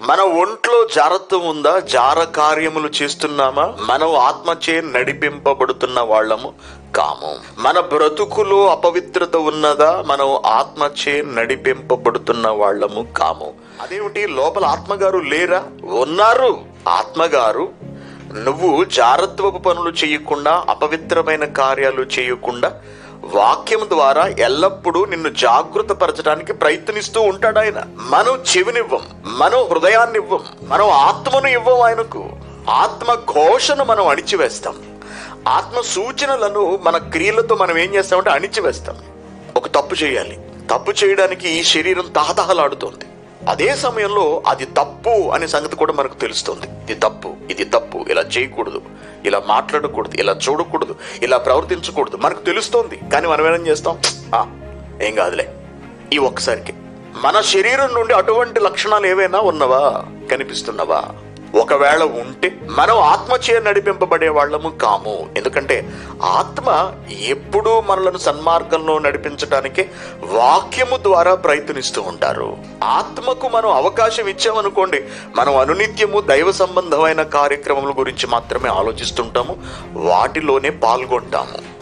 మన ఒంట్లో జారత్వం ఉందా? జార కార్యములు చేస్తున్నామా? మనం ఆత్మచే నడిపింపబడుతున్న వాళ్ళము కాము. మన బ్రతుకులో అపవిత్రత ఉన్నదా? మనం ఆత్మచే నడిపింపబడుతున్న వాళ్ళము కాము. అదేమిటి? లోపల ఆత్మగారు లేరా? ఉన్నారు. ఆత్మగారు నువ్వు జారత్వపు పనులు చేయకుండా అపవిత్రమైన కార్యాలు చేయకుండా వాక్యం ద్వారా ఎల్లప్పుడూ నిన్ను జాగృతపరచడానికి ప్రయత్నిస్తూ ఉంటాడు ఆయన. మనం చెవినివ్వం మనం హృదయాన్ని ఇవ్వం మనం ఆత్మను ఇవ్వం ఆయనకు. ఆత్మ ఘోషను మనం అణిచివేస్తాం. ఆత్మ సూచనలను మన క్రియలతో మనం ఏం చేస్తామంటే అణిచివేస్తాం. ఒక తప్పు చేయాలి. తప్పు చేయడానికి ఈ శరీరం తహతహలాడుతోంది. అదే సమయంలో అది తప్పు అనే సంగతి కూడా మనకు తెలుస్తుంది. ఇది తప్పు ఇది తప్పు ఇలా చేయకూడదు ఇలా మాట్లాడకూడదు ఇలా చూడకూడదు ఇలా ప్రవర్తించకూడదు. మనకు తెలుస్తోంది కానీ మనం ఏం చేస్తాం? ఏం కాదులే. ఈ ఒక్కసారికి. మన శరీరం నుండి అటువంటి లక్షణాలు ఏవైనా ఉన్నవా? కనిపిస్తున్నవా? ఒకవేళ ఉంటే మనం ఆత్మచే నడిపింపబడే వాళ్ళము కాము. ఎందుకంటే ఆత్మ ఎప్పుడూ మనలను సన్మార్గంలో నడిపించడానికి వాక్యము ద్వారా ప్రయత్నిస్తూ ఉంటారు. ఆత్మకు మనం అవకాశం ఇచ్చామనుకోండి మనం అనునిత్యము దైవ సంబంధమైన కార్యక్రమముల గురించి మాత్రమే ఆలోచిస్తుంటాము వాటిలోనే పాల్గొంటాము.